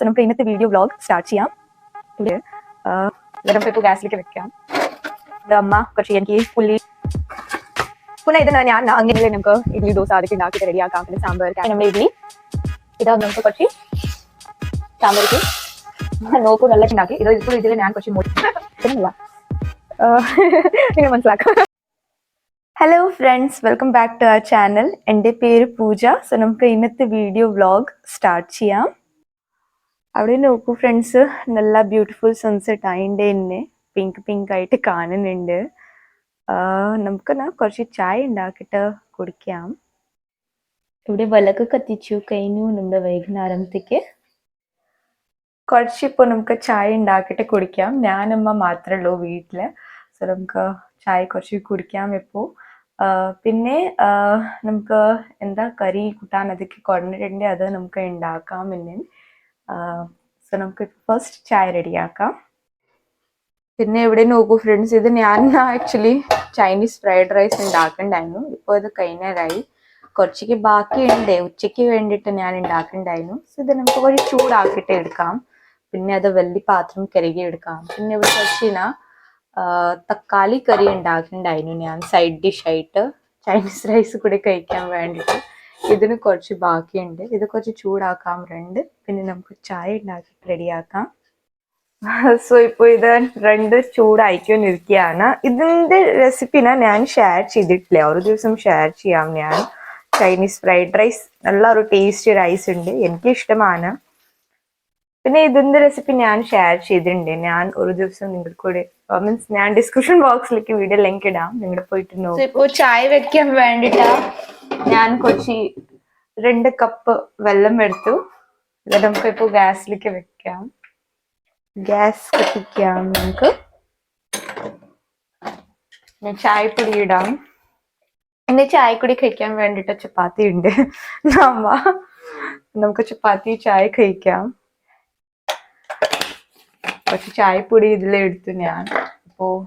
So നമുക്ക് ഇന്നത്തെ video vlog start ചെയ്യാം. ഇവിടെ ഇപ്പോൾ ഗ്യാസിലേക്ക് വെക്കാം. ഇത് അമ്മ കുറച്ച് എനിക്ക് പുള്ളി പിന്നെ ഇത് ഞാൻ അങ്ങനെ നമുക്ക് ഇഡ്ലി ദോശ അതൊക്കെ ഉണ്ടാക്കിയിട്ട് റെഡിയാക്കാം പിന്നെ സാമ്പാർ നമ്മുടെ ഇഡ്ലി. ഇതാ നമുക്ക് കുറച്ച് സാമ്പാർക്ക് നോക്കൂ നല്ല ഉണ്ടാക്കി. ഇത് ഇപ്പോൾ ഇതിൽ ഞാൻ കുറച്ച് മോട്ടില്ല നിങ്ങൾ മനസ്സിലാക്കാം. Hello friends welcome back to our channel എന്റെ പേര് പൂജ. സോ നമുക്ക് ഇന്നത്തെ വീഡിയോ വ്ളോഗ് സ്റ്റാർട്ട് ചെയ്യാം. അവിടെ നോക്കൂ ഫ്രണ്ട്സ് നല്ല ബ്യൂട്ടിഫുൾ സൺസെറ്റ് അതിന്റെ തന്നെ പിങ്ക് പിങ്ക് ആയിട്ട് കാണുന്നുണ്ട്. നമുക്കെന്നാ കുറച്ച് ചായ ഉണ്ടാക്കിയിട്ട് കുടിക്കാം. ഇവിടെ വിളക്ക് കത്തിച്ചു. കഴിഞ്ഞു നമ്മുടെ വൈകുന്നേരത്തേക്ക്. കുറച്ച് ഇപ്പോൾ നമുക്ക് ചായ ഉണ്ടാക്കിയിട്ട് കുടിക്കാം. ഞാനമ്മ മാത്രമേ ഉള്ളൂ വീട്ടിൽ സോ നമുക്ക് ചായ കുറച്ച് കുടിക്കാം ഇപ്പോൾ പിന്നെ നമുക്ക് എന്താ കറി കൂട്ടാൻ? അതൊക്കെ കൊണ്ടിട്ടുണ്ട് അത് നമുക്ക് ഉണ്ടാക്കാം പിന്നെ സോ നമുക്ക് ഫസ്റ്റ് ചായ റെഡിയാക്കാം. പിന്നെ ഇവിടെ നോക്കൂ ഫ്രണ്ട്സ് ഇത് ഞാൻ ആക്ച്വലി ചൈനീസ് ഫ്രൈഡ് റൈസ് ഉണ്ടാക്കണ്ടായിരുന്നു. ഇപ്പോൾ ഇത് കഴിഞ്ഞതായി. കുറച്ചേക്ക് ബാക്കിയുണ്ട്. ഉച്ചയ്ക്ക് വേണ്ടിയിട്ട് ഞാൻ ഉണ്ടാക്കണ്ടായിരുന്നു. സോ ഇത് നമുക്ക് കുറച്ച് ചൂടാക്കിയിട്ട് എടുക്കാം. പിന്നെ അത് വലിയ പാത്രം കരുകി എടുക്കാം. പിന്നെ ഇവിടെ കുറച്ചിന തക്കാളി കറി ഉണ്ടാക്കിണ്ടായിരുന്നു ഞാൻ. സൈഡ് ഡിഷായിട്ട് ചൈനീസ് റൈസ് കൂടി കഴിക്കാൻ വേണ്ടിയിട്ട്. ഇതിന് കുറച്ച് ബാക്കിയുണ്ട്. ഇത് കുറച്ച് ചൂടാക്കാം. രണ്ട്. പിന്നെ നമുക്ക് ചായ ഉണ്ടാക്കി റെഡിയാക്കാം. സോ ഇപ്പോൾ ഇത് രണ്ട് ചൂടായിക്കൊണ്ടിരിക്കുകയാണ്. ഇതിന്റെ റെസിപ്പിനെ ഞാൻ ഷെയർ ചെയ്തിട്ടില്ല? ഒരു ദിവസം ഷെയർ ചെയ്യാം ഞാൻ. ചൈനീസ് ഫ്രൈഡ് റൈസ് നല്ല ഒരു ടേസ്റ്റി റൈസ് ഉണ്ട്. എനിക്ക് ഇഷ്ടമാണ് പിന്നെ ഇതിന്റെ റെസിപ്പി ഞാൻ ഷെയർ ചെയ്തിട്ടുണ്ട്. ഞാൻ ഒരു ദിവസം നിങ്ങൾക്ക് കൂടെ മീൻസ് ഞാൻ ഡിസ്ക്രിപ്ഷൻ ബോക്സിലേക്ക് വീഡിയോ ലിങ്ക് ഇടാം. നിങ്ങൾ പോയിട്ട് നോക്കും. ഇപ്പോ ചായ വെക്കാൻ വേണ്ടിട്ടാ ഞാൻ കൊച്ചി രണ്ട് കപ്പ് വെള്ളം എടുത്തു. ഇത് നമുക്ക് ഇപ്പോൾ ഗ്യാസിലേക്ക് വെക്കാം. ഗ്യാസ് കത്തിക്കാം നമുക്ക്. ഞാൻ ചായപ്പൊടി ഇടാം. എന്റെ ചായപ്പൊടി കഴിക്കാൻ വേണ്ടിട്ട് ചപ്പാത്തി ഉണ്ട്. അമ്മ നമുക്ക് ചപ്പാത്തി ചായ കഴിക്കാം. കുറച്ച് ചായപ്പൊടി ഇതിലെടുത്തു ഞാൻ. അപ്പോൾ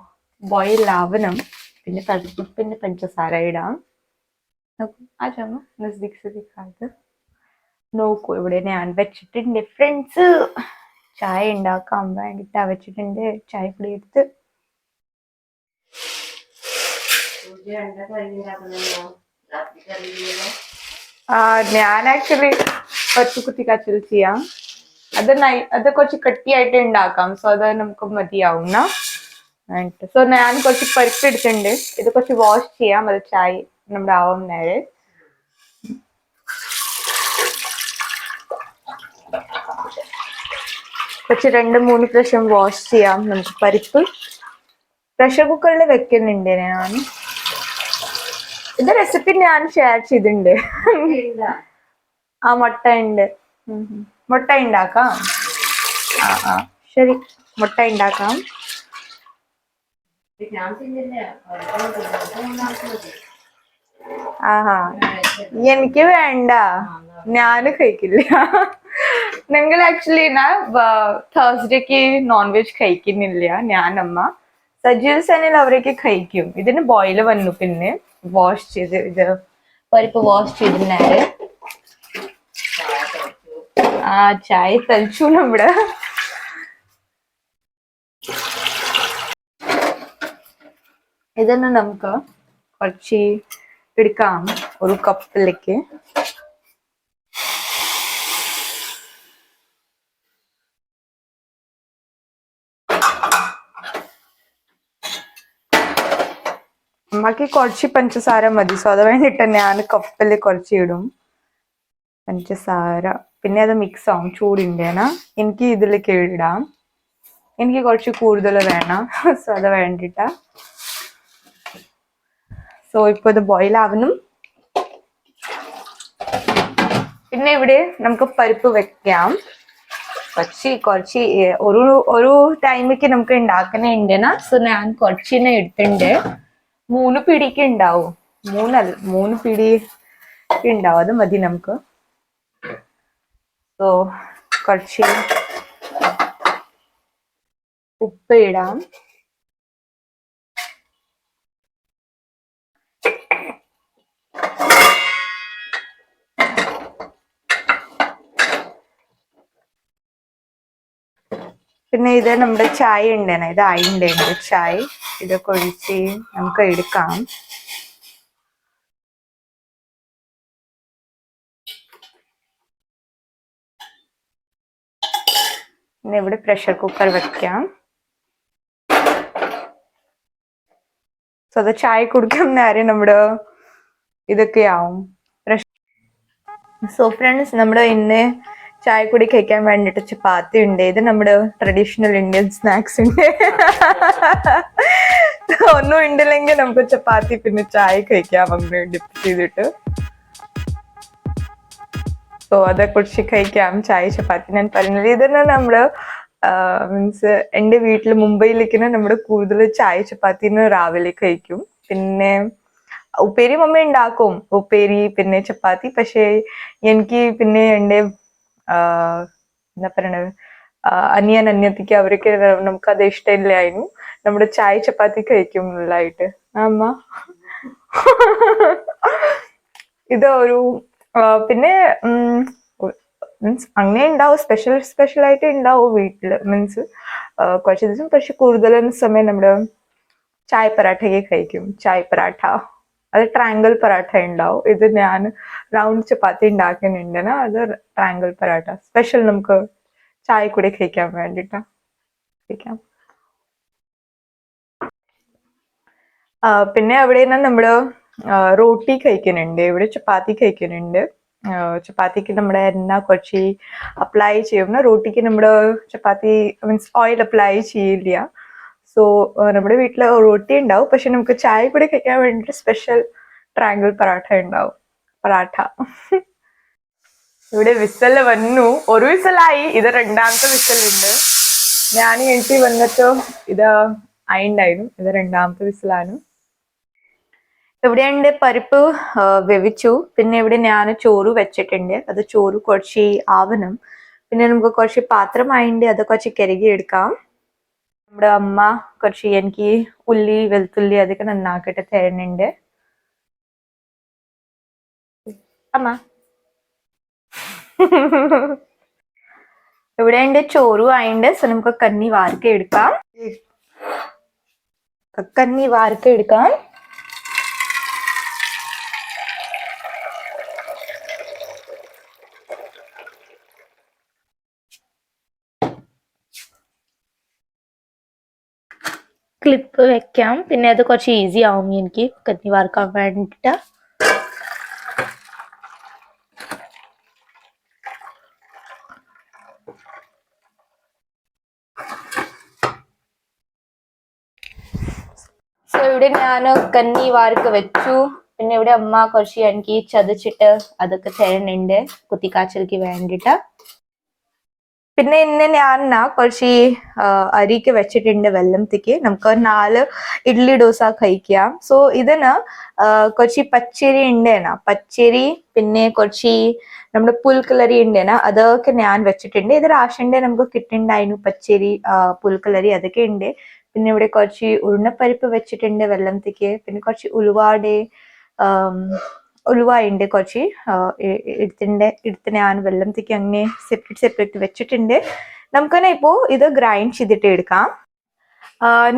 ബോയിൽ ആവണം. പിന്നെ പിന്നെ പഞ്ചസാര ഇടാം. നോക്കൂ. ഇവിടെ ഞാൻ വെച്ചിട്ടുണ്ട് ഫ്രണ്ട്സ് ചായ ഉണ്ടാക്കാൻ വേണ്ടിയിട്ട് വെച്ചിട്ടുണ്ട്. ചായ പൊടി എടുത്ത്. ആ ഞാൻ ആക്ച്വലി കൊച്ചു കുത്തി കച്ചിൽ ചെയ്യാം. അത് നൈ അത് കുറച്ച് കട്ടിയായിട്ട് ഉണ്ടാക്കാം. സോ അത് നമുക്ക് മതിയാവുന്ന. സോ ഞാൻ കുറച്ച് പരിപ്പ് എടുത്തിട്ടുണ്ട്. ഇത് കുറച്ച് വാഷ് ചെയ്യാം. അത് ചായ നമ്മുടെ ആവും നേരെ. കുറച്ച് രണ്ട് മൂന്ന് പ്രാവശ്യം വാഷ് ചെയ്യാം. നമുക്ക് പരിപ്പ്. പ്രഷർ കുക്കറിൽ വെക്കുന്നുണ്ട് ഞാൻ. ഇത് റെസിപ്പി ഞാൻ ഷെയർ ചെയ്തിട്ടുണ്ട്. ആ മുട്ട ഉണ്ട്. മുട്ട ഉണ്ടാക്കാം. ആ ആ. ശരി. മുട്ട ഉണ്ടാക്കാം. ആഹാ. എനിക്ക് വേണ്ട. ഞാൻ കഴിക്കില്ല. ഞങ്ങൾ ആക്ച്വലി ഞാൻ തേഴ്സ്ഡേക്ക് നോൺ വെജ് കഴിക്കുന്നില്ല ഞാനമ്മ. സജീവ് സനിൽ അവരൊക്കെ കഴിക്കും. ഇതിന് ബോയിൽ വന്നു പിന്നെ വാഷ് ചെയ്ത് ഇത് പരിപ്പ് വാഷ് ചെയ്തിട്ടുണ്ടായത് ആ ചായ തളിച്ചു നമ്മുടെ ഇതന്നെ നമുക്ക് കുറച്ച് എടുക്കാം ഒരു കപ്പിലേക്ക്. അമ്മയ്ക്ക് കുറച്ച് പഞ്ചസാര മതി. സോ അത് വേണ്ടിട്ട് ഞാൻ കപ്പിൽ കുറച്ച് ഇടും. പഞ്ചസാര. പിന്നെ അത് മിക്സ് ആവും ചൂടിന്റെയാണ് എനിക്ക് ഇതിലേക്ക് ഇടാം. എനിക്ക് കുറച്ച് കൂടുതൽ വേണം. സോ അത് വേണ്ടിട്ട സോ ഇപ്പൊ ഇത് ബോയിൽ ആവുന്നു പിന്നെ ഇവിടെ നമുക്ക് പരിപ്പ് വെക്കാം. കുറച്ച് ഏ- ഒരു ഒരു ടൈമിക്ക് നമുക്ക് ഉണ്ടാക്കുന്നുണ്ടെന്നാ സോ ഞാൻ കുറച്ചിനെ എടുത്തിട്ടുണ്ട് മൂന്ന് പിടിക്ക് ഉണ്ടാവും മൂന്നല്ല മൂന്ന് പിടി ഉണ്ടാവും അത് മതി നമുക്ക്. സോ കുറച്ച് ഉപ്പ് ഇടാം. പിന്നെ ഇത് നമ്മുടെ ചായ ഉണ്ടേനെ ഇത് ആയി ആയിണ്ടേനെ ചായ ഇതൊക്കെ ഒഴിച്ച് നമുക്ക് എടുക്കാം. പിന്നെ ഇവിടെ പ്രഷർ കുക്കർ വെക്കാം. സോ അത് ചായ കുടിക്കാൻ നേരം നമ്മുടെ ഇതൊക്കെ ആവും. സോ ഫ്രണ്ട്സ് നമ്മുടെ ഇന്ന് ചായ കൂടി കഴിക്കാൻ വേണ്ടിട്ട് ചപ്പാത്തി ഉണ്ട് ഇത് നമ്മുടെ ട്രഡീഷണൽ ഇന്ത്യൻ സ്നാക്സ് ഉണ്ട്. ഒന്നും ഉണ്ടില്ലെങ്കിൽ നമുക്ക് ചപ്പാത്തി പിന്നെ ചായ കഴിക്കാം. അങ്ങനെ ഡിപ്പ് ചെയ്തിട്ട്. സോ അതെ കുറിച്ച് കഴിക്കാം. ചായ ചപ്പാത്തി. ഞാൻ പറഞ്ഞത് ഇതന്നെ നമ്മൾ മീൻസ് എന്റെ വീട്ടിൽ മുംബൈയിലേക്കിന് നമ്മുടെ കൂടുതൽ ചായ ചപ്പാത്തി രാവിലെ കഴിക്കും. പിന്നെ ഉപ്പേരി മമ്മ ഉണ്ടാക്കും. ഉപ്പേരി പിന്നെ ചപ്പാത്തി. പക്ഷേ എനിക്ക് പിന്നെ എന്റെ എന്താ പറയണത് അനിയൻ അന്യത്തിക്ക് അവർക്ക് നമുക്ക് അത് ഇഷ്ടമില്ലായിരുന്നു. നമ്മുടെ ചായ ചപ്പാത്തി കഴിക്കും ഉള്ളതായിട്ട് അമ്മ? ഇത് ഒരു പിന്നെ മീൻസ് അങ്ങനെ ഉണ്ടാവും. സ്പെഷ്യൽ സ്പെഷ്യൽ ആയിട്ട് ഉണ്ടാവും വീട്ടിൽ മീൻസ് കുറച്ച് ദിവസം. പക്ഷെ കൂടുതലും സമയം നമ്മുടെ ചായ പൊറാട്ടയ്ക്ക് കഴിക്കും. ചായ പൊറാട്ട അത് ട്രാങ്കിൾ പൊറാട്ട ഉണ്ടാവും. ഇത് ഞാൻ റൗണ്ട് ചപ്പാത്തി ഉണ്ടാക്കുന്നുണ്ട് അത് ട്രാങ്കിൾ പൊറോട്ട സ്പെഷ്യൽ നമുക്ക് ചായ കൂടെ കഴിക്കാൻ വേണ്ടിട്ടാ. കഴിക്കാം. പിന്നെ അവിടെ നിന്ന് നമ്മൾ റോട്ടി കഴിക്കുന്നുണ്ട് ഇവിടെ ചപ്പാത്തി കഴിക്കുന്നുണ്ട് ചപ്പാത്തിക്ക് നമ്മുടെ എണ്ണ കുറച്ച് അപ്ലൈ ചെയ്യും. റോട്ടിക്ക് നമ്മുടെ ചപ്പാത്തി മീൻസ് ഓയിൽ അപ്ലൈ ചെയ്യില്ല. സോ നമ്മുടെ വീട്ടിൽ റോട്ടി ഉണ്ടാവും പക്ഷെ നമുക്ക് ചായ കൂടെ കഴിക്കാൻ വേണ്ടിയിട്ട് സ്പെഷ്യൽ ട്രാങ്കിൾ പൊറോട്ട ഉണ്ടാവും പറാഠ ഇവിടെ വിസൽ വന്നു. ഒരു വിസലായി. ഇത് രണ്ടാമത്തെ വിസലുണ്ട്. ഞാൻ എനിക്ക് വന്നിട്ട് ഇത് അയിണ്ടായിരുന്നു ഇത് രണ്ടാമത്തെ വിസലാണ്. ഇവിടെ ഉണ്ട് പരിപ്പ് വെവിച്ചു. പിന്നെ ഇവിടെ ഞാൻ ചോറ് വെച്ചിട്ടുണ്ട്. അത് ചോറ് കുറച്ച് ആവണം. പിന്നെ നമുക്ക് കുറച്ച് പാത്രമായിണ്ട്. അത് കുറച്ച് കരുകി എടുക്കാം. നമ്മുടെ അമ്മ കുറച്ച് എനിക്ക് ഉള്ളി വെളുത്തുള്ളി അതൊക്കെ നന്നാക്കിയിട്ട് തരുന്നുണ്ട് അമ്മ. ഇവിടെ ഉണ്ട് ചോറും ആയിണ്ട്. സോ നമുക്ക് കന്നി വാർക്ക എടുക്കാം. കന്നി വാർക്ക എടുക്കാം. ക്ലിപ്പ് വെക്കാം. പിന്നെ അത് കുറച്ച് ഈസി ആവും എനിക്ക് കന്നി വാർക്കാൻ വേണ്ടിയിട്ട്. സോ ഇവിടെ ഞാൻ കന്നി വാർക്ക് വെച്ചു. പിന്നെ ഇവിടെ അമ്മ കുറച്ച് എനിക്ക് ചതച്ചിട്ട് അതൊക്കെ തരുന്നുണ്ട് കുത്തിക്കാച്ചലിക്ക് വേണ്ടിട്ട്. പിന്നെ ഇന്ന് ഞാൻ കുറച്ച് അരിക്ക് വെച്ചിട്ടുണ്ട് വെള്ളത്തിക്ക് നമുക്ക് നാല് ഇഡ്ലി ഡോസ കഴിക്കാം. സോ ഇതിന് കുറച്ച് പച്ചരി ഉണ്ടേന പച്ചരി പിന്നെ കുറച്ച് നമ്മുടെ പുൽക്കലരി ഉണ്ടേന അതൊക്കെ ഞാൻ വെച്ചിട്ടുണ്ട്. ഇത് റാഷന്റെ നമുക്ക് കിട്ടുന്നുണ്ടായിരുന്നു പച്ചരി ആ, പുൽക്കലരി അതൊക്കെ ഉണ്ട്. പിന്നെ ഇവിടെ കുറച്ച് ഉരുണപ്പരിപ്പ് വെച്ചിട്ടുണ്ട് വെള്ളത്തിക്ക്. പിന്നെ കുറച്ച് ഉലുവാടെ ഉലുവായുണ്ട് കുറച്ച്. ആ, എ- എ- ഞാൻ വെള്ളത്തിക്ക് അങ്ങനെ സെപ്പറേറ്റ് സെപ്പറേറ്റ് വെച്ചിട്ടുണ്ട്. നമുക്കന്നെ ഇപ്പോൾ ഇത് ഗ്രൈൻഡ് ചെയ്തിട്ട് എടുക്കാം.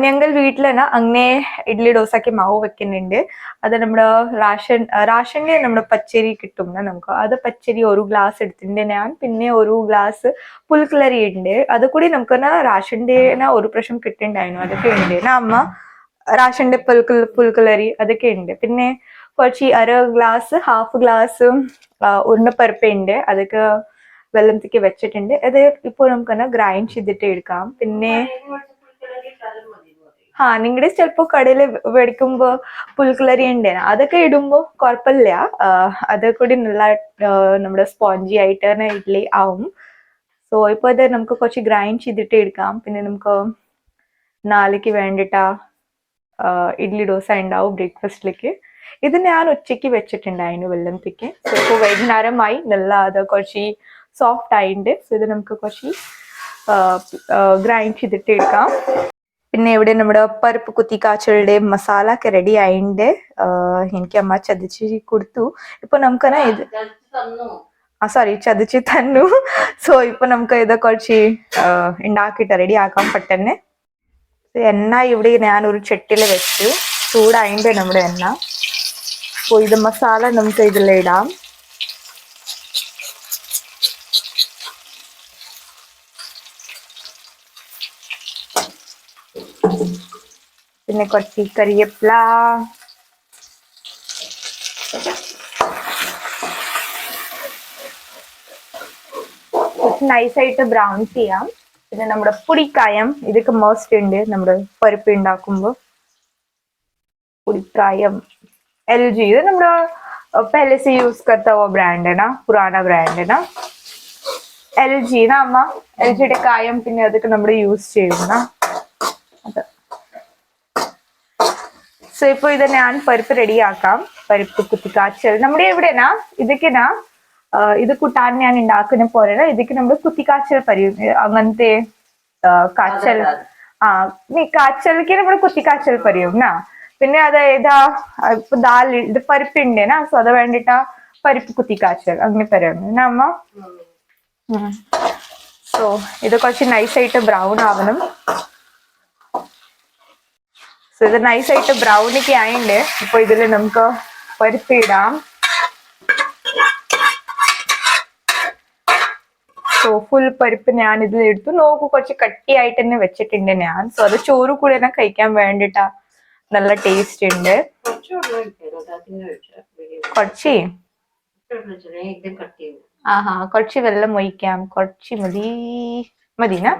ഞങ്ങൾ വീട്ടിൽ തന്നെ അങ്ങനെ ഇഡ്ലി ഡോസക്ക് മാവ് വെക്കുന്നുണ്ട്. അത് നമ്മുടെ റാഷൻ റാഷന്റെ നമ്മുടെ പച്ചരി കിട്ടും നമുക്ക്. അത് പച്ചരി ഒരു ഗ്ലാസ് എടുത്തിട്ടുണ്ട് ഞാൻ. പിന്നെ ഒരു ഗ്ലാസ് പുൽക്കിളറി ഉണ്ട്. അത് കൂടി നമുക്ക് റാഷന്റെ ഒരു പ്രാവശ്യം കിട്ടുന്നുണ്ടായിരുന്നു അതൊക്കെ ഉണ്ട്. അമ്മ റാഷന്റെ പുൽക്കൽ പുൽക്കിളറി അതൊക്കെ ഉണ്ട്. പിന്നെ കുറച്ച് അര ഗ്ലാസ് ഹാഫ് ഗ്ലാസ് ഉരുണപ്പരുപ്പ് ഉണ്ട്. അതൊക്കെ വെള്ളത്തേക്ക് വെച്ചിട്ടുണ്ട്. അത് ഇപ്പോൾ നമുക്ക് ഗ്രൈൻഡ് ചെയ്തിട്ട് എടുക്കാം. പിന്നെ ആ നിങ്ങളുടെ ചിലപ്പോ കടയിൽ മേടിക്കുമ്പോ പുൽക്കുളരി ഉണ്ട് അതൊക്കെ ഇടുമ്പോ കുഴപ്പമില്ല അത് കൂടി നല്ല നമ്മുടെ സ്പോഞ്ചി ആയിട്ട് തന്നെ ഇഡ്ഡലി ആവും. സോ ഇപ്പൊ ഇത് നമുക്ക് കുറച്ച് ഗ്രൈൻഡ് ചെയ്തിട്ട് എടുക്കാം. പിന്നെ നമുക്ക് നാളേക്ക് വേണ്ടിട്ട ഇഡ്ലി ദോശ ഉണ്ടാവും ബ്രേക്ക്ഫാസ്റ്റിലേക്ക്. ഇത് ഞാൻ ഉച്ചയ്ക്ക് വെച്ചിട്ടുണ്ടായിരുന്നു വെള്ളത്തേക്ക് സോ ഇപ്പോൾ വൈകുന്നേരമായി നല്ല അത് കുറച്ച് സോഫ്റ്റ് ആയിട്ടുണ്ട് സോ ഇത് നമുക്ക് കുറച്ച് ഗ്രൈൻഡ് ചെയ്തിട്ട് എടുക്കാം. പിന്നെ ഇവിടെ നമ്മുടെ പരിപ്പ് കാച്ചുകളുടെ മസാല ഒക്കെ റെഡി ആയിണ്ട്. എനിക്ക് അമ്മ ചതിച്ച് കൊടുത്തു. ഇപ്പൊ നമുക്കന ഇത്? ആ സോറി ചതിച്ച് തന്നു. സോ ഇപ്പൊ നമുക്ക് ഇത് കുറച്ച് ഉണ്ടാക്കിട്ട് റെഡി ആക്കാൻ പെട്ടെന്ന്. എണ്ണ ഇവിടെ ഞാൻ ഒരു ചെട്ടിൽ വെച്ചു. ചൂടായിണ്ട് നമ്മുടെ എണ്ണ. അപ്പോൾ ഇത് മസാല നമുക്ക് ഇതിലിടാം പിന്നെ കുറച്ച് കറിവേപ്പില കുറച്ച് നൈസായിട്ട് ബ്രൗൺ ചെയ്യാം പിന്നെ നമ്മുടെ പുളിക്കായം ഇതൊക്കെ മോസ്റ്റ് ഉണ്ട് നമ്മുടെ പരിപ്പ് ഉണ്ടാക്കുമ്പോൾ पुड़िकायम एल जी ये हमरा अ, पहले से यूज करता हुआ ब्रांड है ना पुराना ब्रांड है ना എൽ ജി ना അമ്മ എൽ ജിയുടെ കായം പിന്നെ അതൊക്കെ നമ്മൾ യൂസ് ചെയ്യുന്ന സോ ഇപ്പൊ ഇത് ഞാൻ പരിപ്പ് റെഡിയാക്കാം പരിപ്പ് കുത്തിക്കാച്ചൽ നമ്മുടെ എവിടെനാ ഇതൊക്കെനാ ആ, ഇത് കൂട്ടാൻ ഞാൻ ഉണ്ടാക്കുന്ന പോലെ ഇതൊക്കെ നമ്മൾ കുത്തിക്കാച്ചൽ പറയും ഏ, അങ്ങനത്തെ ആ, കാച്ചൽ ആ നീ കാച്ചലിക്ക് നമ്മൾ കുത്തിക്കാച്ചൽ പറയും നാ പിന്നെ അത് ഏതാ ആ, ഇപ്പൊ ദാൽ ഇത് പരിപ്പുണ്ടേനാ സോ അത് വേണ്ടിട്ടാ പരിപ്പ് കുത്തിക്കാച്ചൽ അങ്ങനെ പറയുന്നു എന്നാ അമ്മ സോ ഇത് കുറച്ച് നൈസായിട്ട് ബ്രൗൺ ആവണം സോ ഇത് നൈസായിട്ട് ഒക്കെ ആയിണ്ട്. ഇപ്പൊ ഇതിൽ നമുക്ക് പരുത്തിയിടാം സോ ഫുൾ പരിപ്പ് ഞാൻ ഇതിൽ എടുത്തു. നോക്കൂ കുറച്ച് കട്ടിയായിട്ട് തന്നെ വെച്ചിട്ടുണ്ട് ഞാൻ. സോ അത് ചോറ് കൂടെ തന്നെ കഴിക്കാൻ വേണ്ടിട്ടാ നല്ല ടേസ്റ്റ് ഉണ്ട്. കുറച്ച്. ആഹാ കുറച്ച് വെള്ളം ഒഴിക്കാം. കുറച്ച് മതി. മതിനാ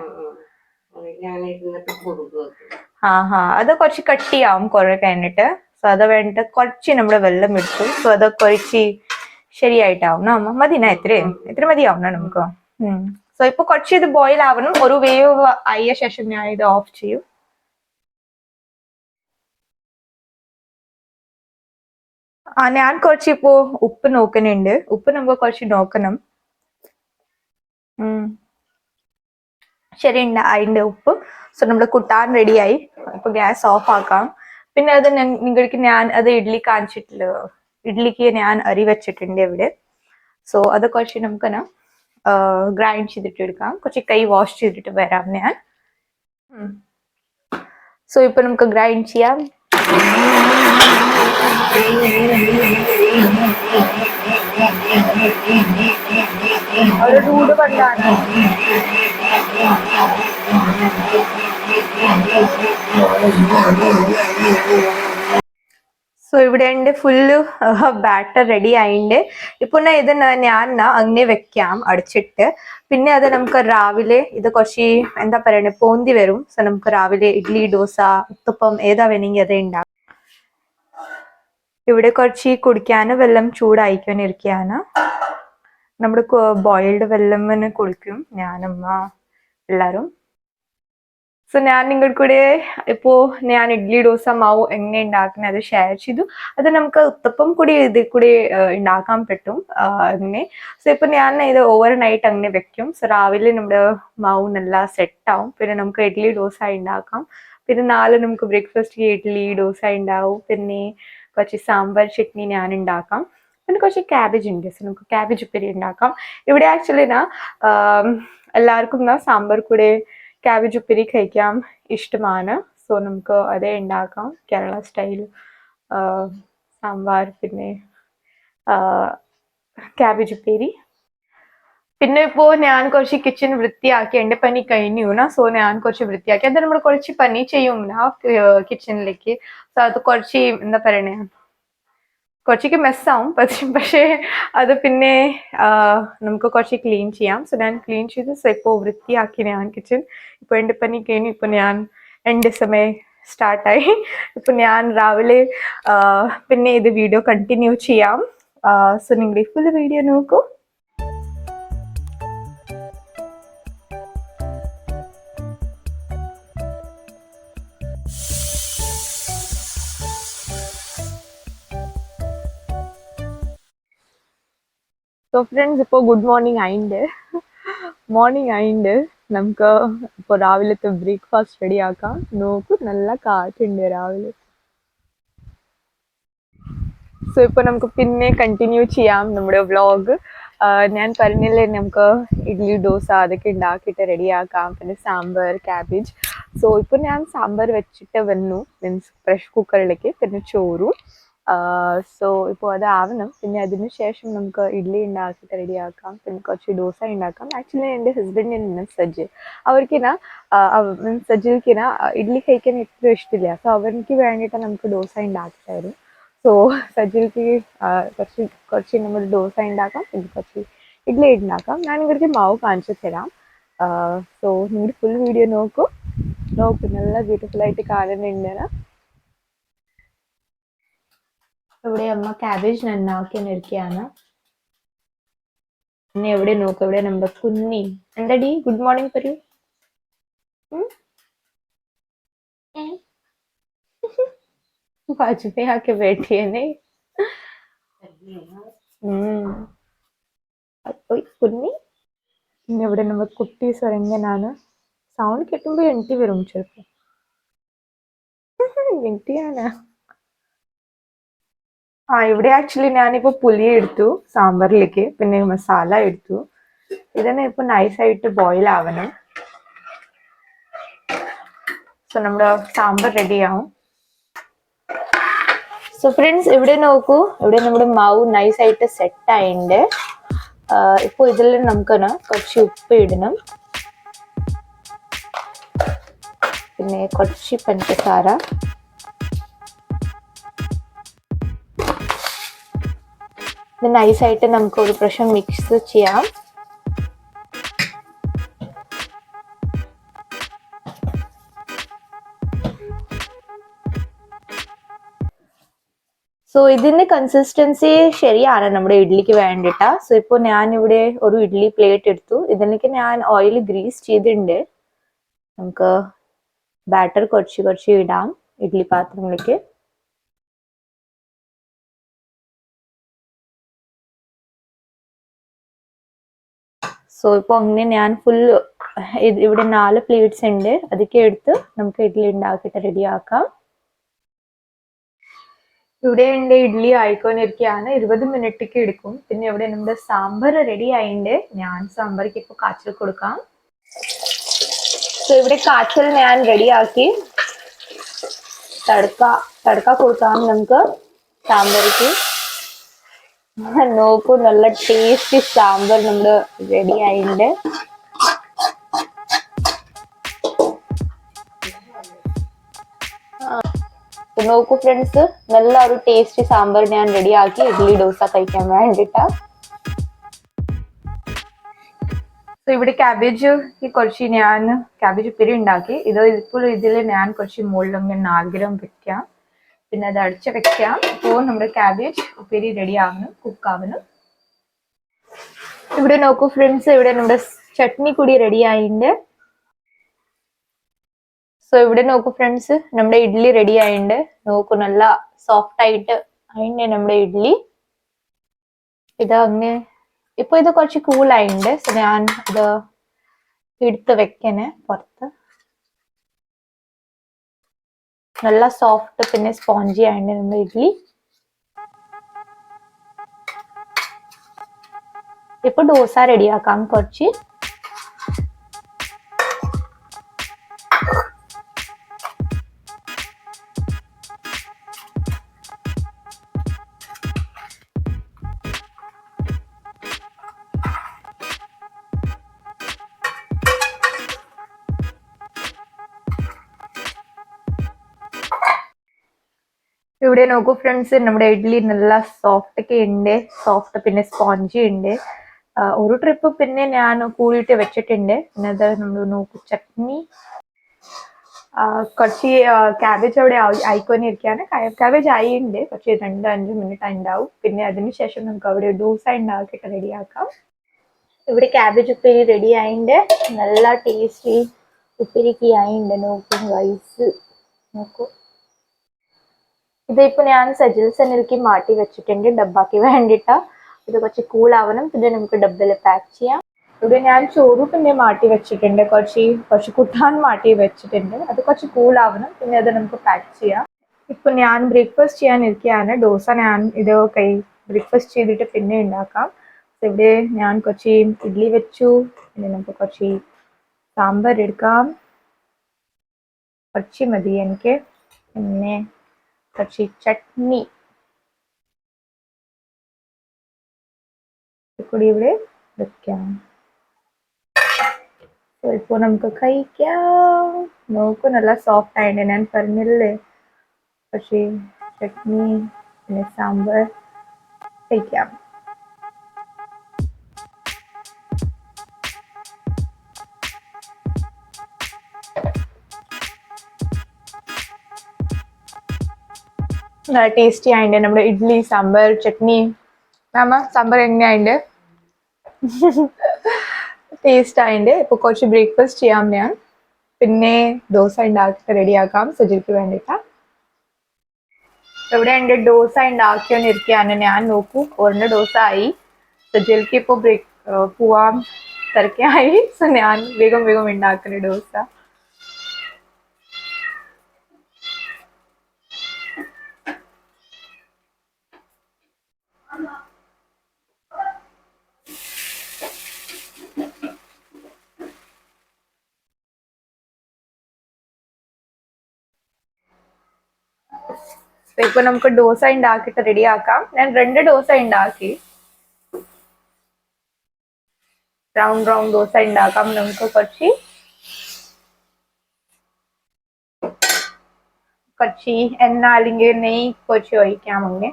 ഉം, ഹാ. അത് കുറച്ച് കട്ടിയാവും കുറെ കഴിഞ്ഞിട്ട്. സോ അത് വേണ്ടിട്ട് കുറച്ച് നമ്മുടെ വെള്ളം എടുത്തു. സോ അത് കുറച്ച് ശരിയായിട്ടാവും. അമ്മ മതിനാ എത്ര എത്ര മതിയാവുന്ന നമുക്ക്. സോ ഇപ്പൊ കുറച്ച് ഇത് ബോയിൽ ആവണം. ഒരു വേവ് ആയ ശേഷം ഞാൻ ഇത് ഓഫ് ചെയ്യും. ആ ഞാൻ കുറച്ച് ഇപ്പോ ഉപ്പ് നോക്കുന്നുണ്ട് ഉപ്പ് നമുക്ക് കുറച്ച് നോക്കണം. ശരി ഉണ്ട് അതിന്റെ ഉപ്പ്. സോ നമ്മുടെ കുട്ടാൻ റെഡിയായി ഇപ്പൊ ഗ്യാസ് ഓഫ് ആക്കാം. പിന്നെ അത് നിങ്ങൾക്ക് ഞാൻ അത് ഇഡ്ഡലി കാണിച്ചിട്ടില്ല. ഇഡ്ഡലിക്ക് ഞാൻ അരി വെച്ചിട്ടുണ്ട് ഇവിടെ. സോ അത് കുറച്ച് നമുക്ക് ഗ്രൈൻഡ് ചെയ്തിട്ട് എടുക്കാം. കുറച്ച് കൈ വാഷ് ചെയ്തിട്ട് വരാം ഞാൻ. സോ ഇപ്പൊ നമുക്ക് ഗ്രൈൻഡ് ചെയ്യാം. സോ ഇവിടെ എന്റെ ഫുള്ള് ബാറ്റർ റെഡി ആയിണ്ട്. ഇപ്പൊ ഞാൻ ഇത് ന- ഞാൻ ന അങ്ങനെ വെക്കാം അടിച്ചിട്ട്. പിന്നെ അത് നമുക്ക് രാവിലെ ഇത് കുറച്ച് എന്താ പറയണേ പോന്തി വരും. സോ നമുക്ക് രാവിലെ ഇഡ്ലി ദോശ ഉത്തപ്പം ഏതാ വേണമെങ്കിൽ അത് ഉണ്ടാക്കാം ഇവിടെ കുറച്ച് കുടിക്കാൻ വെള്ളം ചൂടായിക്കൊണ്ടിരിക്കുകയാണ് നമ്മുടെ ബോയിൽഡ് വെള്ളം കുടിക്കും ഞാനമ്മ എല്ലാരും. സോ ഞാൻ നിങ്ങളുടെ കൂടെ ഇപ്പോ ഞാൻ ഇഡ്ലി ദോശ മാവ് എങ്ങനെ ഉണ്ടാക്കുന്നത് അത് ഷെയർ ചെയ്തു. അത് നമുക്ക് ഉത്തപ്പം കൂടി ഇതിൽ കൂടി ഉണ്ടാക്കാൻ പറ്റും അങ്ങനെ സോ ഇപ്പൊ ഞാൻ ഇത് ഓവർ നൈറ്റ് അങ്ങനെ വെക്കും. സോ രാവിലെ നമ്മുടെ മാവ് നല്ല സെറ്റ് ആവും. പിന്നെ നമുക്ക് ഇഡ്ലി ദോശ ഉണ്ടാക്കാം. പിന്നെ നാളെ നമുക്ക് ബ്രേക്ക്ഫാസ്റ്റ് ഇഡ്ലി ദോശ ഉണ്ടാവും. പിന്നെ കുറച്ച് സാമ്പാർ ചട്നി ഞാൻ ഉണ്ടാക്കാം. പിന്നെ കുറച്ച് ക്യാബേജ് ഉണ്ട്. സോ നമുക്ക് ക്യാബേജ് ഉപ്പേരി ഉണ്ടാക്കാം. ഇവിടെ ആക്ച്വലി നാ എല്ലാവർക്കും നാ സാമ്പാർ കൂടെ ക്യാബേജ് ഉപ്പേരി കഴിക്കാൻ ഇഷ്ടമാണ്. സോ നമുക്ക് അതേ ഉണ്ടാക്കാം. കേരള സ്റ്റൈൽ സാമ്പാർ പിന്നെ ക്യാബേജ് ഉപ്പേരി. പിന്നെ ഇപ്പോ ഞാൻ കുറച്ച് കിച്ചൺ വൃത്തിയാക്കി എന്റെ പണി നാ സോ ഞാൻ കുറച്ച് വൃത്തിയാക്കി. അത് നമ്മൾ കുറച്ച് പണി ചെയ്യും ആ കിച്ചണിലേക്ക് സോ അത് കുറച്ച് എന്താ പറയണേ? കുറച്ചൊക്കെ മെസ്സാവും പക്ഷെ പക്ഷേ അത് പിന്നെ നമുക്ക് കുറച്ച് ക്ലീൻ ചെയ്യാം. സോ ഞാൻ ക്ലീൻ ചെയ്ത് സോ ഇപ്പോൾ വൃത്തിയാക്കി ഞാൻ കിച്ചൺ ഇപ്പോൾ എന്റെ പണി കഴിഞ്ഞു. ഇപ്പോൾ ഞാൻ എന്റെ സമയം സ്റ്റാർട്ടായി. ഇപ്പം ഞാൻ രാവിലെ പിന്നെ ഇത് വീഡിയോ കണ്ടിന്യൂ ചെയ്യാം. സോ നിങ്ങൾ ഫുൾ വീഡിയോ നോക്കൂ. സോ ഫ്രണ്ട്സ് ഇപ്പോൾ ഗുഡ് മോർണിംഗ് ആയിണ്ട്. മോർണിംഗ് ആയിണ്ട്. നമുക്ക് ഇപ്പോൾ രാവിലത്തെ ബ്രേക്ക്ഫാസ്റ്റ് റെഡി ആക്കാം. നോക്കൂ നല്ല കാറ്റുണ്ട് രാവിലെ. സോ ഇപ്പോൾ നമുക്ക് പിന്നെ കണ്ടിന്യൂ ചെയ്യാം നമ്മുടെ വ്ളോഗ് ഞാൻ പറഞ്ഞില്ലേ നമുക്ക് ഇഡ്ഡലി ദോശ അതൊക്കെ ഉണ്ടാക്കിയിട്ട് റെഡിയാക്കാം പിന്നെ സാമ്പാർ ക്യാബേജ് സോ ഇപ്പോൾ ഞാൻ സാമ്പാർ വെച്ചിട്ട് വന്നു. മീൻസ് പ്രഷർ കുക്കറിലേക്ക് പിന്നെ ചോറും. സോ ഇപ്പോൾ അതാവണം. പിന്നെ അതിന് ശേഷം നമുക്ക് ഇഡ്ഡലി ഉണ്ടാക്കിയിട്ട് റെഡിയാക്കാം. പിന്നെ കുറച്ച് ദോശ ഉണ്ടാക്കാം. ആക്ച്വലി എന്റെ ഹസ്ബൻഡിന് മീൻസ് സജ്ജ്. അവർക്കിന മീൻസ് സജ്ജിൽക്കിന ഇഡ്ഡലി കഴിക്കാൻ ഏറ്റവും ഇഷ്ടമില്ല സോ അവർക്ക് വേണ്ടിയിട്ട് നമുക്ക് ദോശ ഉണ്ടാക്കി സോ സജ്ജിൽക്ക് കുറച്ച് കുറച്ച് നമ്മൾ ദോശ ഉണ്ടാക്കാം. പിന്നെ കുറച്ച് ഇഡ്ഡലി ഉണ്ടാക്കാം. ഞാൻ ഇവർക്ക് മാവ് കാണിച്ചു തരാം. സോ നിങ്ങൾ ഫുൾ വീഡിയോ നോക്കൂ. നോക്കൂ. നല്ല ബ്യൂട്ടിഫുൾ ആയിട്ട് കാണുന്നുണ്ട്. ഇവിടെ അമ്മ കാബേജ് നന്നാക്കി നിൽക്കുകയാണ് പിന്നെ എവിടെ നോക്ക് എവിടെ നമ്മുടെ കുഞ്ഞി. എന്താടി? ഗുഡ് മോർണിംഗ് പറയൂ. വാജ്പേയി ആക്കി ബേട്ടിയെന്നെ കുഞ്ഞി. പിന്നെ ഇവിടെ നമ്മൾ കുട്ടി സ്വരങ്ങനാണ് സൗണ്ട് കിട്ടുമ്പോൾ എണീറ്റ് വരും ചിലപ്പോൾ എണീറ്റിയാണ് ആ ഇവിടെ ആക്ച്വലി ഞാനിപ്പോ പുലി എടുത്തു സാമ്പാറിലേക്ക് പിന്നെ മസാല എടുത്തു. ഇതിനെ ഇപ്പൊ നൈസായിട്ട് ബോയിൽ ആവണം. സോ നമ്മുടെ സാമ്പാർ റെഡി ആവും. സോ ഫ്രണ്ട്സ് ഇവിടെ നോക്കൂ. ഇവിടെ നമ്മുടെ മാവ് നൈസായിട്ട് സെറ്റ് ആയിണ്ട്. ഇപ്പൊ ഇതിൽ നമുക്ക് കുറച്ച് ഉപ്പ് ഇടണം. പിന്നെ കുറച്ച് പഞ്ചസാര. ഇത് നൈസ് ആയിട്ട് നമുക്ക് ഒരു പ്രാവശ്യം മിക്സ് ചെയ്യാം. സോ ഇതിന്റെ കൺസിസ്റ്റൻസി ശരിയാണ് നമ്മുടെ ഇഡ്ഡലിക്ക് വേണ്ടിട്ട. സോ ഇപ്പോൾ ഞാൻ ഇവിടെ ഒരു ഇഡ്ഡലി പ്ലേറ്റ് എടുത്തു. ഇതിലേക്ക് ഞാൻ ഓയിൽ ഗ്രീസ് ചെയ്തിട്ടുണ്ട്. നമുക്ക് ബാറ്റർ കുറച്ച് കുറച്ച് ഇടാം ഇഡ്ഡലി പാത്രത്തിലേക്ക്. സോ ഇപ്പോൾ അങ്ങനെ ഞാൻ ഫുൾ ഇവിടെ നാല് പ്ലേറ്റ്സ് ഉണ്ട്. അതൊക്കെ എടുത്ത് നമുക്ക് ഇഡ്ഡലി ഉണ്ടാക്കിയിട്ട് റെഡിയാക്കാം ഇവിടെ എന്റെ ഇഡ്ഡലി ആയിക്കൊണ്ടിരിക്കുകയാണ്. ഇരുപത് മിനിറ്റൊക്കെ എടുക്കും. പിന്നെ ഇവിടെ നമ്മുടെ സാമ്പാർ റെഡി ആയിണ്ട്. ഞാൻ സാമ്പാർക്ക് ഇപ്പോൾ കാച്ചൽ കൊടുക്കാം. സോ ഇവിടെ കാച്ചൽ ഞാൻ റെഡിയാക്കി തടുക്ക തടുക്ക കൊടുക്കാം നമുക്ക് സാമ്പാർക്ക്. നോക്കൂ നല്ല ടേസ്റ്റി സാമ്പാർ നമ്മൾ റെഡി ആയിണ്ട് നോക്കൂ ഫ്രണ്ട്സ് നല്ല ഒരു ടേസ്റ്റി സാമ്പാർ ഞാൻ റെഡി ആക്കി. ഇഡ്ഡലി ഡോസ കഴിക്കാൻ വേണ്ടിട്ട. സോ ഇവിടെ ക്യാബേജ് കുറച്ച് ഞാൻ ക്യാബേജ് പിരി ഉണ്ടാക്കി. ഇത് ഇപ്പോൾ ഇതിൽ ഞാൻ കുറച്ച് മുകളിലൊന്ന് നാഗരം വെക്കാം. പിന്നെ അത് അടച്ച് വെക്കാം. അപ്പോൾ നമ്മുടെ ക്യാബേജ് ഉപ്പേരി റെഡി ആവണം കുക്ക് ആവണം. ഇവിടെ നോക്കൂ ഫ്രണ്ട്സ് ഇവിടെ നമ്മുടെ ചട്നി കൂടി റെഡി ആയിട്ടുണ്ട്. സോ ഇവിടെ നോക്കൂ ഫ്രണ്ട്സ് നമ്മുടെ ഇഡ്ഡലി റെഡി ആയിട്ടുണ്ട്. നോക്കൂ നല്ല സോഫ്റ്റ് ആയിട്ട് അതിന്റെ നമ്മുടെ ഇഡ്ഡലി ഇത് അങ്ങനെ ഇപ്പൊ ഇത് കുറച്ച് കൂൾ ആയിട്ടുണ്ട്. സോ ഞാൻ ഇത് എടുത്ത് വെക്കണേ പുറത്ത്. നല്ല സോഫ്റ്റ് പിന്നെ സ്പോഞ്ചി ആയിട്ടുണ്ട് നമ്മുടെ ഇഡ്ഡലി ഇപ്പൊ ദോശ റെഡിയാക്കാം കുറച്ച് നോക്കൂ ഫ്രണ്ട്സ് നമ്മുടെ ഇഡ്ഡലി നല്ല സോഫ്റ്റ് ഒക്കെ ഉണ്ട് സോഫ്റ്റ് പിന്നെ സ്പോഞ്ച് ഉണ്ട് ഒരു ട്രിപ്പ് പിന്നെ ഞാൻ കൂടിയിട്ട് വെച്ചിട്ടുണ്ട്. പിന്നെ അത് നമ്മൾ നോക്കൂ ചട്നി. കുറച്ച് ക്യാബേജ് അവിടെ ആയി- ആയിക്കൊണ്ടിരിക്കുകയാണ്. ക്യാബേജ് ഉണ്ട് പക്ഷേ രണ്ട് അഞ്ച് മിനിറ്റ് ഉണ്ടാവും പിന്നെ അതിനുശേഷം നമുക്ക് അവിടെ ദോശ ഉണ്ടാക്കിയിട്ട് റെഡിയാക്കാം. ഇവിടെ ക്യാബേജ് ഉപ്പേരി റെഡി ആയിണ്ട്. നല്ല ടേസ്റ്റി ഉപ്പേരിക്ക് ആയിണ്ട്. നോക്കും റൈസ് നോക്കൂ. ഇതിപ്പോ ഞാൻ സജിൽ സനിൽക്ക് മാറ്റി വെച്ചിട്ടുണ്ട് ഡബ്ബാക്കി വേണ്ടിയിട്ട് ഇത് കുറച്ച് കൂളാവണം പിന്നെ നമുക്ക് ഡബ്ബിൽ പാക്ക് ചെയ്യാം. ഇവിടെ ഞാൻ ചോറ് പിന്നെ മാറ്റി വെച്ചിട്ടുണ്ട്. കുറച്ച് കുറച്ച് കുട്ടാൻ മാറ്റി വെച്ചിട്ടുണ്ട്. അത് കുറച്ച് കൂളാവണം പിന്നെ അത് നമുക്ക് പാക്ക് ചെയ്യാം. ഇപ്പൊ ഞാൻ ബ്രേക്ക്ഫാസ്റ്റ് ചെയ്യാൻ ഇരിക്കുകയാണ്. ദോസ ഞാൻ ഇത് കൈ ബ്രേക്ക്ഫാസ്റ്റ് ചെയ്തിട്ട് പിന്നെ ഉണ്ടാക്കാം. ഇവിടെ ഞാൻ കുറച്ച് ഇഡ്ഡലി വെച്ചു. പിന്നെ നമുക്ക് കുറച്ച് സാമ്പാർ എടുക്കാം. കുറച്ച് മതി എനിക്ക്. പിന്നെ കുറച്ച് ചട്നി കൂടി ഇവിടെ വെക്കാം സ്വല്പം നമുക്ക് കഴിക്കാം നോക്കൂ നല്ല സോഫ്റ്റ് ആയിട്ട് ഞാൻ പറഞ്ഞില്ലേ പക്ഷേ ചട്നി പിന്നെ സാമ്പാർ കഴിക്കാം നല്ല ടേസ്റ്റി ആയിട്ട് നമ്മുടെ ഇഡ്ഡലി സാമ്പാർ ചട്നി. മാമ സാമ്പാർ എങ്ങനെയായിട്ട് ടേസ്റ്റ് ആയിട്ട് ഇപ്പൊ കുറച്ച് ബ്രേക്ക്ഫാസ്റ്റ് ചെയ്യാം ഞാൻ. പിന്നെ ദോശ ഉണ്ടാക്കി റെഡിയാക്കാം. സുജിക്ക് വേണ്ടിയിട്ട് ഇവിടെ എന്റെ ഡോസ ഉണ്ടാക്കിക്കൊണ്ടിരിക്കുകയാണ് ഞാൻ നോക്കൂ. ഒരെണ്ണ ഡോസ ആയി സുജിൽക്ക് ഇപ്പോൾ ബ്രേക്ക് പോവാൻ തിരക്കായി സോ ഞാൻ വേഗം വേഗം ഉണ്ടാക്കുന്ന ദോശ. ഇപ്പൊ നമുക്ക് ഡോസ ഉണ്ടാക്കിയിട്ട് റെഡി ആക്കാം. ഞാൻ രണ്ട് ഡോസ ഉണ്ടാക്കി. റൗണ്ട് റൗണ്ട് ദോശ ഉണ്ടാക്കാം. നമുക്ക് കുറച്ച് കുറച്ച് എണ്ണ അല്ലെങ്കിൽ നെയ്യ് കുറച്ച് ഒഴിക്കാം അങ്ങനെ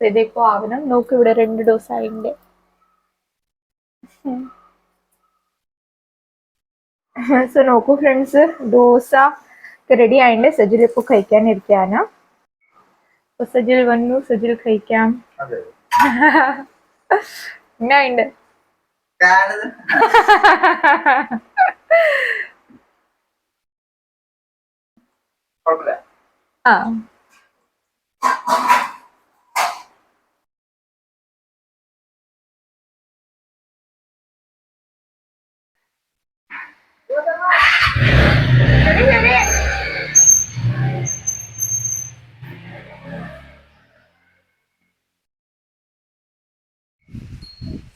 ഇതിപ്പോ ആവണം. നോക്ക് ഇവിടെ രണ്ട് ഡോസ ഉണ്ട്. സോ നോക്കൂ ഫ്രണ്ട്സ് ദോശ റെഡി ആയിട്ട് സജിലിപ്പോ കഴിക്കാനിരിക്കാനാ അപ്പൊ സജിൽ വന്നു സജിൽ കഴിക്കാം. എന്നാ ഉണ്ട്? ആ.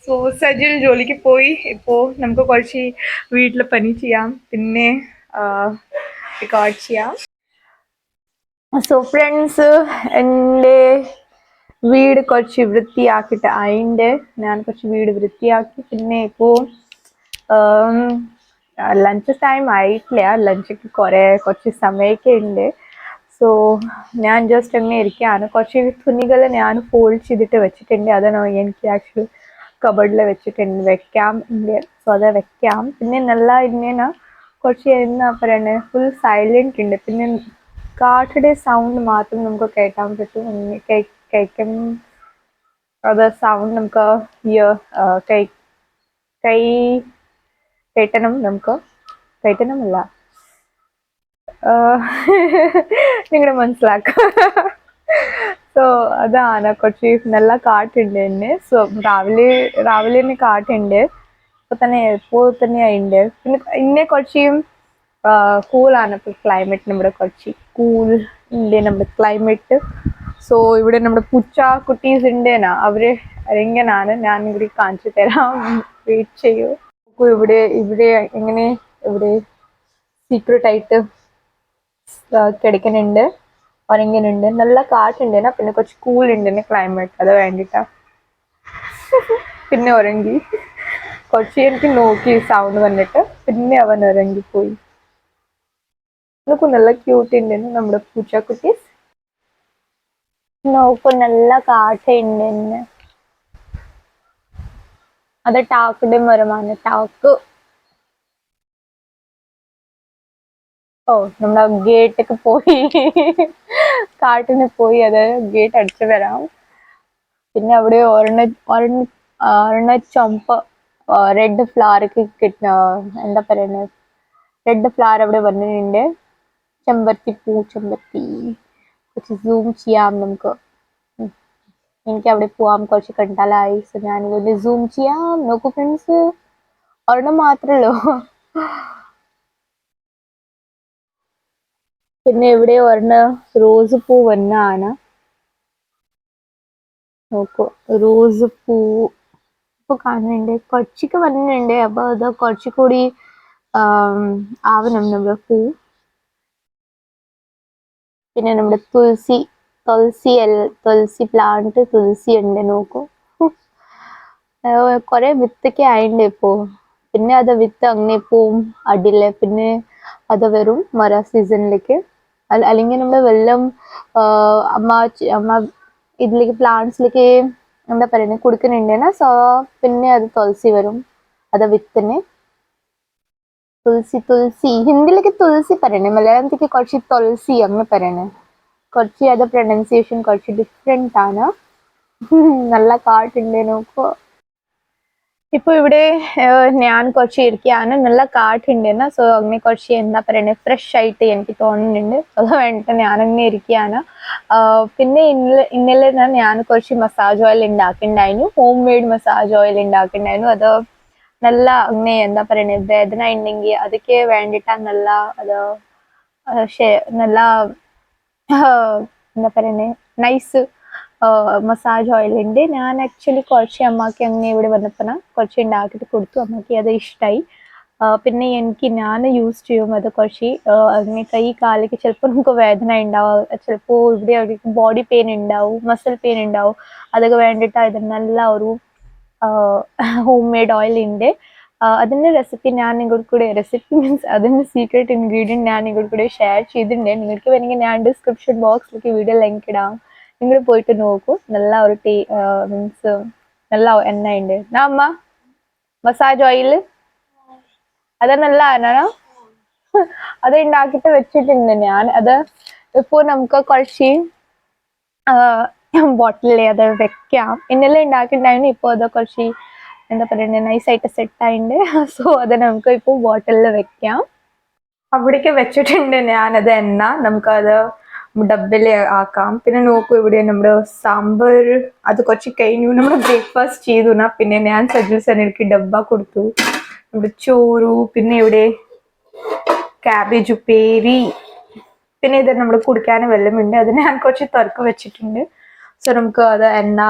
സോ സജിൽ ജോലിക്ക് പോയി. ഇപ്പോൾ നമുക്ക് കുറച്ച് വീട്ടിൽ പനി ചെയ്യാം. പിന്നെ റെക്കോർഡ് ചെയ്യാം. സോ ഫ്രണ്ട്സ് എന്റെ വീട് കുറച്ച് വൃത്തിയാക്കിയിട്ട് അതിന്റെ ഞാൻ കുറച്ച് വീട് വൃത്തിയാക്കി. പിന്നെ ഇപ്പോൾ ലഞ്ച് ടൈം ആയിട്ടില്ല. ലഞ്ചൊക്കെ കുറേ കുറച്ച് സമയമൊക്കെ ഉണ്ട്. സോ ഞാൻ ജസ്റ്റ് അങ്ങനെ ഇരിക്കുകയാണ് കുറച്ച് തുണികൾ ഞാൻ ഫോൾഡ് ചെയ്തിട്ട് വെച്ചിട്ടുണ്ട്. അതാണ് എനിക്ക് ആക്ച്വലി കബഡിൽ വെച്ചിട്ടുണ്ട്. വെക്കാം. ഇന്ത്യ സോ അത് വെക്കാം. പിന്നെ നല്ല ഇന്ത്യന കുറച്ച് എന്താ പറയണേ? ഫുൾ സൈലന്റ് ഉണ്ട്. പിന്നെ കാട്ടിന്റെ സൗണ്ട് മാത്രം നമുക്ക് കേൾക്കാൻ പറ്റും. കേൾക്കും. അത് സൗണ്ട് നമുക്ക് ഇയർ കൈ കൈ കേട്ടണം നമുക്ക്. കേട്ടണമല്ല നിങ്ങളുടെ മനസ്സിലാക്കുക സോ അതാണ്. കൊച്ചി നല്ല കാട്ടുണ്ട് എന്നെ. സോ രാവിലെ രാവിലെ തന്നെ കാട്ടുണ്ട് ഇപ്പൊ തന്നെ ഇപ്പോൾ തന്നെ ഉണ്ട് പിന്നെ ഇന്നെ കുറച്ച് കൂളാണ് ഇപ്പോൾ ക്ലൈമറ്റ് നമ്മുടെ കുറച്ച് കൂൾ ഉണ്ട് നമ്മുടെ ക്ലൈമറ്റ് സോ ഇവിടെ നമ്മുടെ പുച്ച കുട്ടീസ് ഉണ്ടേനാ അവർ എങ്ങനാണ് ഞാൻ ഇവിടെ കാണിച്ചു തരാം. വെയിറ്റ് ചെയ്യൂ. ഇവിടെ ഇവിടെ എങ്ങനെ ഇവിടെ സീക്രട്ടായിട്ട് കിടക്കുന്നുണ്ട്. ഉറങ്ങുന്നുണ്ട് നല്ല കാറ്റുണ്ട്. പിന്നെ കുറച്ച് കൂൾ ഉണ്ട് ക്ലൈമറ്റ് അത് വേണ്ടിട്ടാ. പിന്നെ ഉറങ്ങി. കുറച്ച് എനിക്ക് നോക്കി സൗണ്ട് വന്നിട്ട് പിന്നെ അവൻ ഉറങ്ങിപ്പോയി. നോക്കൂ നല്ല ക്യൂട്ട് ഉണ്ട് നമ്മുടെ പൂച്ചക്കുട്ടീസ് നോക്കൂ നല്ല കാറ്റുണ്ട് അത് ടാക്കുടെ മരമാണ് ടാക്ക് ഓ നമ്മുടെ ഗേറ്റൊക്കെ പോയി. കാട്ടിന് പോയി അത് ഗേറ്റ് അടിച്ചു വരാം. പിന്നെ അവിടെ ഒരെണ്ണ ഒരെണ്ണ ഒരെണ്ണ ചുമപ്പ് റെഡ് ഫ്ലവർക്ക് കിട്ടുന്ന എന്താ പറയുന്നത് റെഡ് ഫ്ലവർ അവിടെ വന്നിട്ടുണ്ട്. ചെമ്പരത്തി പൂ ചെമ്പരത്തി. കുറച്ച് സൂം ചെയ്യാം നമുക്ക്. എനിക്ക് അവിടെ പോവാം കുറച്ച് കണ്ടാലായി സോ ഞാൻ ഇവിടെ സൂം ചെയ്യാം. നോക്കൂ ഫ്രണ്ട്സ് ഒരെണ്ണം മാത്രമേ പിന്നെ ഇവിടെ ഒരെണ്ണ? റോസ് പൂ വന്നാണ് നോക്കൂ. റോസ് പൂ ഇപ്പോൾ കാണുന്നുണ്ട്. കുറച്ചൊക്കെ വന്നിട്ടുണ്ട്. അപ്പോൾ അത് കുറച്ചുകൂടി ആവണം നമ്മുടെ പൂ. പിന്നെ നമ്മുടെ തുളസി. തുളസി തുളസി പ്ലാന്റ് തുളസി ഉണ്ട് നോക്കൂ കുറെ വിത്തൊക്കെ ആയിണ്ട് ഇപ്പോ. പിന്നെ അത് വിത്ത് അങ്ങനെ പോവും അടിയിൽ. പിന്നെ അത് വരും മര സീസണിലേക്ക് അല്ലെങ്കിൽ നമ്മൾ വെള്ളം അമ്മ അമ്മ ഇതിലേക്ക് പ്ലാന്റ്സിലേക്ക് എന്താ പറയുന്നത് കൊടുക്കുന്നുണ്ട് സോ പിന്നെ അത് തുളസി വരും. അത് വിത്തിന് തുളസി തുളസി. ഹിന്ദിയിലേക്ക് തുളസി പറയണേ മലയാളത്തിലേക്ക് കുറച്ച് തുളസി അങ്ങനെ പറയണേ. കുറച്ച് അത് പ്രൊണൗൺസിയേഷൻ കുറച്ച് ഡിഫറെന്റ് ആണ്. നല്ല കാട്ടുണ്ട് നോക്കൂ. ഇപ്പൊ ഇവിടെ ഞാൻ കുറച്ച് ഇരിക്കുകയാണ് നല്ല കാറ്റുണ്ടെന്ന് സോ അങ്ങനെ കുറച്ച് എന്താ പറയുന്നത് ഫ്രഷ് ആയിട്ട് എനിക്ക് തോന്നുന്നുണ്ട്. അത് വേണ്ടിട്ട് ഞാനങ്ങനെ ഇരിക്കുകയാണ് പിന്നെ ഇന്നലെ ഇന്നലെ ഞാൻ ഞാൻ കുറച്ച് മസാജ് ഓയിൽ ഉണ്ടാക്കിണ്ടായിരുന്നു ഹോം മെയ്ഡ് മസാജ് ഓയിൽ ഉണ്ടാക്കിണ്ടായിരുന്നു അത് നല്ല അങ്ങനെ എന്താ പറയുന്നത് വേദന ഉണ്ടെങ്കിൽ അതൊക്കെ വേണ്ടിട്ടാ നല്ല അത് നല്ല എന്താ പറയുന്നത് നൈസ് മസാജ് ഓയിലുണ്ട് ഞാൻ ആക്ച്വലി കുറച്ച് അമ്മയ്ക്ക് അങ്ങനെ ഇവിടെ വന്നപ്പോൾ കുറച്ച് ഉണ്ടാക്കിയിട്ട് കൊടുത്തു. അമ്മയ്ക്ക് അത് ഇഷ്ടമായി പിന്നെ എനിക്ക് ഞാൻ യൂസ് ചെയ്യും അത് കുറച്ച് അങ്ങനെ കൈ കാലൊക്കെ ചിലപ്പോൾ നമുക്ക് വേദന ഉണ്ടാവും. ചിലപ്പോൾ ഇവിടെ ബോഡി പെയിൻ ഉണ്ടാവും മസിൽ പെയിൻ ഉണ്ടാവും. അതൊക്കെ വേണ്ടിയിട്ട് ഇത് നല്ല ഒരു ഹോം മെയ്ഡ് ഓയിൽ ഉണ്ട്. അതിന്റെ റെസിപ്പി ഞാൻ നിങ്ങളുടെ കൂടെ റെസിപ്പി മീൻസ് അതിന്റെ സീക്രട്ട് ഇൻഗ്രീഡിയന്റ് ഞാൻ നിങ്ങളുടെ കൂടെ ഷെയർ ചെയ്തിട്ടുണ്ട്. നിങ്ങൾക്ക് വേണമെങ്കിൽ ഞാൻ ഡിസ്ക്രിപ്ഷൻ ബോക്സിലേക്ക് വീഡിയോ ലിങ്ക് ഇടാം. നിങ്ങൾ പോയിട്ട് നോക്കൂ. നല്ല ഒരു ടീ മീൻസ് നല്ല എണ്ണ ഉണ്ട്. എന്നാ അമ്മ മസാജ് ഓയിൽ അത് നല്ല എണ്ണ അത് ഉണ്ടാക്കിയിട്ട് വെച്ചിട്ടുണ്ട് ഞാൻ. അത് ഇപ്പോൾ നമുക്ക് കുറച്ച് ബോട്ടിലെ അത് വെക്കാം. ഇന്നലെ ഉണ്ടാക്കിയിട്ടുണ്ടായിരുന്നു ഇപ്പോൾ അത് കുറച്ച് എന്താ പറയുക നൈസായിട്ട് സെറ്റ് ആയിട്ടുണ്ട് സോ അത് നമുക്ക് ഇപ്പോൾ ബോട്ടിലിൽ വെക്കാം. അവിടേക്ക് വെച്ചിട്ടുണ്ട് ഞാനത് എണ്ണ. നമുക്കത് ഡബ്ബിൽ ആക്കാം. പിന്നെ നോക്കൂ ഇവിടെ നമ്മുടെ സാമ്പാർ അത് കുറച്ച് കഴിഞ്ഞു. നമ്മൾ ബ്രേക്ക്ഫാസ്റ്റ് ചെയ്തു പിന്നെ ഞാൻ സജീവ് എനിക്ക് ഡബ്ബ കൊടുത്തു. നമ്മുടെ ചോറു പിന്നെ ഇവിടെ ക്യാബേജ് ഉപ്പേരി പിന്നെ ഇത് നമ്മൾ കുടിക്കാൻ വെള്ളമുണ്ട് അത് ഞാൻ കുറച്ച് തുറക്ക് വെച്ചിട്ടുണ്ട്. സോ നമുക്ക് അത് എണ്ണ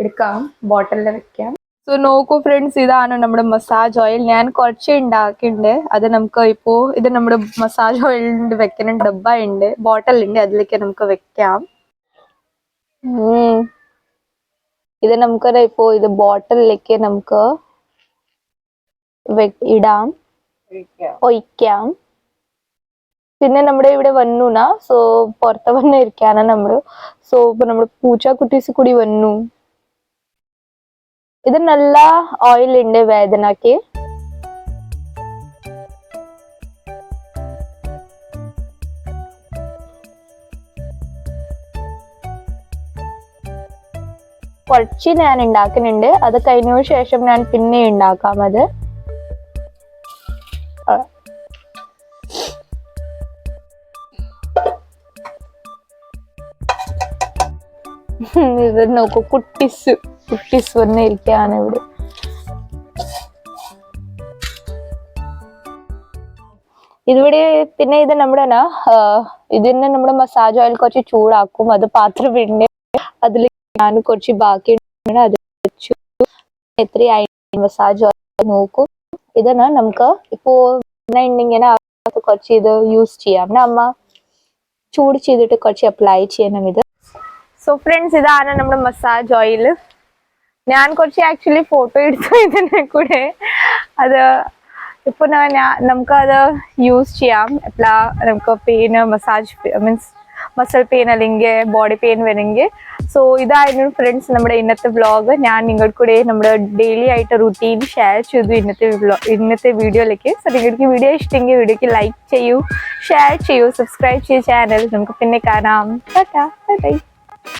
എടുക്കാം. ബോട്ടിലിൽ വെക്കാം. സോ നോക്കൂ ഫ്രണ്ട്സ് ഇതാണ് നമ്മുടെ മസാജ് ഓയിൽ ഞാൻ കുറച്ച് ഉണ്ടാക്കിയിട്ടുണ്ട് അത് നമുക്ക് ഇപ്പോൾ ഇത് നമ്മുടെ മസാജ് ഓയിലിന്റെ വെക്കുന്ന ഡബ്ബ ഉണ്ട് ബോട്ടിൽ ഉണ്ട് അതിലേക്ക് നമുക്ക് വെക്കാം. ഇത് നമുക്ക് ഇപ്പോൾ ഇത് ബോട്ടലിലേക്ക് നമുക്ക് ഇടാം. ഒഴിക്കാം. പിന്നെ നമ്മുടെ ഇവിടെ വന്നുന സോ പുറത്ത് വന്നിരിക്കാനാ നമ്മൾ. സോ ഇപ്പൊ നമ്മുടെ പൂച്ച കുട്ടീസ് കൂടി വന്നു. ഇത് നല്ല ഓയിൽ ഉണ്ട് വേദനക്ക്. കുറച്ച് ഞാൻ ഉണ്ടാക്കുന്നുണ്ട് അത് കഴിഞ്ഞതിന് ശേഷം ഞാൻ പിന്നെ ഉണ്ടാക്കാം അത്. ഇത് നോക്കൂ കുട്ടിസ്. കുട്ടിസ് വന്നിരിക്കുകയാണ് ഇവിടെ. ഇതിവിടെ പിന്നെ ഇത് നമ്മുടെ ഇതിനെ ഇതിന് നമ്മുടെ മസാജ് ഓയിൽ കുറച്ച് ചൂടാക്കും. അത് പാത്രം വിടണ്ട് അതിൽ ഞാൻ കുറച്ച് ബാക്കി അത് വെച്ചു. എത്രയായി മസാജ് ഓയിൽ നോക്കൂ. ഇതാണ് നമുക്ക് ഇപ്പോ ഇങ്ങനെ കുറച്ച് ഇത് യൂസ് ചെയ്യാം. അമ്മ ചൂട് ചെയ്തിട്ട് കുറച്ച് അപ്ലൈ ചെയ്യണം ഇത്. സോ ഫ്രണ്ട്സ് ഇതാണ് നമ്മുടെ മസാജ് ഓയിൽ ഞാൻ കുറച്ച് ആക്ച്വലി ഫോട്ടോ എടുത്തു ഇതിനെ കൂടെ. അത് ഇപ്പൊ നമുക്ക് അത് യൂസ് ചെയ്യാം. എപ്പോഴാ നമുക്ക് പെയിന് മസാജ് മീൻസ് മസിൽ പെയിൻ അല്ലെങ്കിൽ ബോഡി പെയിൻ വരുമെങ്കിൽ സോ ഇതായിരുന്നു ഫ്രണ്ട്സ് നമ്മുടെ ഇന്നത്തെ വ്ളോഗ് ഞാൻ നിങ്ങൾക്ക് കൂടെ നമ്മുടെ ഡെയിലി ആയിട്ട് റുട്ടീൻ ഷെയർ ചെയ്തു ഇന്നത്തെ വ്ളോഗ് ഇന്നത്തെ വീഡിയോയിലേക്ക് സോ നിങ്ങൾക്ക് വീഡിയോ ഇഷ്ടമെങ്കിൽ വീഡിയോക്ക് ലൈക്ക് ചെയ്യൂ ഷെയർ ചെയ്യൂ സബ്സ്ക്രൈബ് ചെയ്യൂ ചാനൽ നമുക്ക് പിന്നെ കാണാം. ബൈ